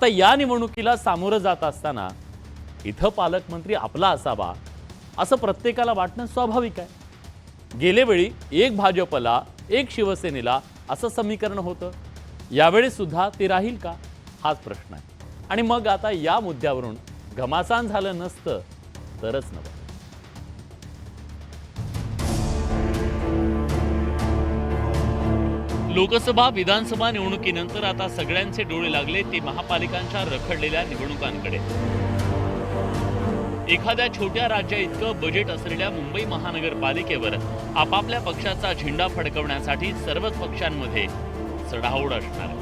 आता या निवडणुकीला सामोरं जात असताना इथं पालकमंत्री आपला असावा असं प्रत्येकाला वाटणं स्वाभाविक आहे. गेल्यावेळी एक भाजपला एक शिवसेनेला असं समीकरण होतं. यावेळी सुद्धा ते राहील का? हाच प्रश्न आहे. आणि मग आता या मुद्द्यावरून घमासान झालं नसतं तरच नव्हतं लोकसभा विधानसभा निवडणुकीनंतर आता सगळ्यांचे डोळे लागले ते महापालिकांच्या रखडलेल्या निवडणुकांकडे. एखाद्या छोट्या राज्या इतकं बजेट असलेल्या मुंबई महानगरपालिकेवर आपापल्या पक्षाचा झेंडा फडकवण्यासाठी सर्वच पक्षांमध्ये चढाओढ असणार.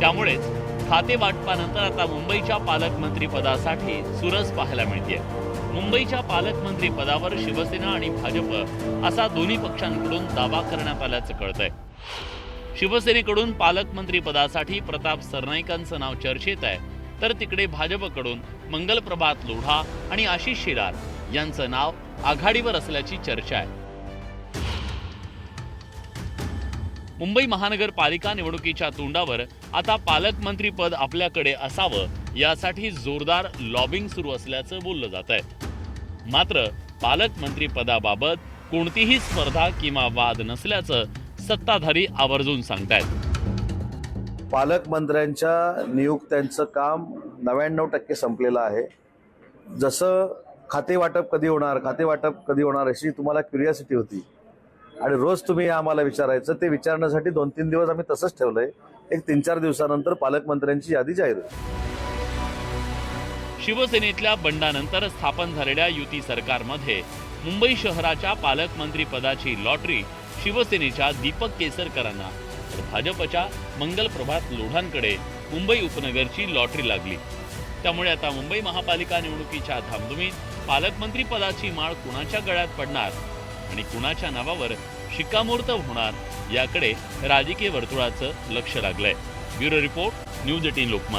त्यामुळेच खाते वाटपानंतर आता मुंबईच्या पालकमंत्री पदासाठी सुरस पाहायला मिळते मुंबईच्या पालकमंत्री पदावर शिवसेना आणि भाजप असा दोन्ही पक्षांकडून दावा करण्यात आल्याचं कळतंय. शिवसेनेकडून पालकमंत्री पदासाठी प्रताप सरनाईकांचं नाव चर्चेत आहे. तर तिकडे भाजपकडून मंगल प्रभात लोढा आणि आशिष शेलार यांचं नाव आघाडीवर असल्याची चर्चा आहे. मुंबई महानगरपालिका निवडणुकीच्या तोंडावर आता पालकमंत्री पद आपल्याकडे असावं यासाठी जोरदार लॉबिंग सुरू असल्याचं बोललं जात आहे मात्र पालकमंत्री पदाबाबत कोणतीही स्पर्धा किंवा वाद नसल्याचं सत्ताधारी आवर्जून सांगतायत. पालकमंत्र्यांच्या नियुक्त्यांचं काम नव्याण्णव टक्के संपलेलं आहे. जसं खाते वाटप कधी होणार खाते वाटप कधी होणार अशी तुम्हाला क्युरियासिटी होती. आणि रोज तुम्ही आम्हाला विचारायचं ते विचारण्यासाठी दोन तीन दिवस आम्ही तसंच ठेवलंय. एक तीन चार दिवसानंतर पालकमंत्र्यांची यादी जाहीर शिवसेनेतल्या बंडानंतर स्थापन झालेल्या युती सरकारमध्ये मुंबई शहराच्या पालकमंत्री पदाची लॉटरी शिवसेनेच्या दीपक केसरकरांना. तर भाजपच्या मंगल प्रभात लोढांकडे मुंबई उपनगरची लॉटरी लागली. त्यामुळे आता मुंबई महापालिका निवडणुकीच्या धामधुमीत पालकमंत्री पदाची माळ कुणाच्या गळ्यात पडणार आणि कुणाच्या नावावर शिक्कामोर्तब होणार याकडे राजकीय वर्तुळाचं लक्ष लागलंय. Bureau report news eighteen Lokmat.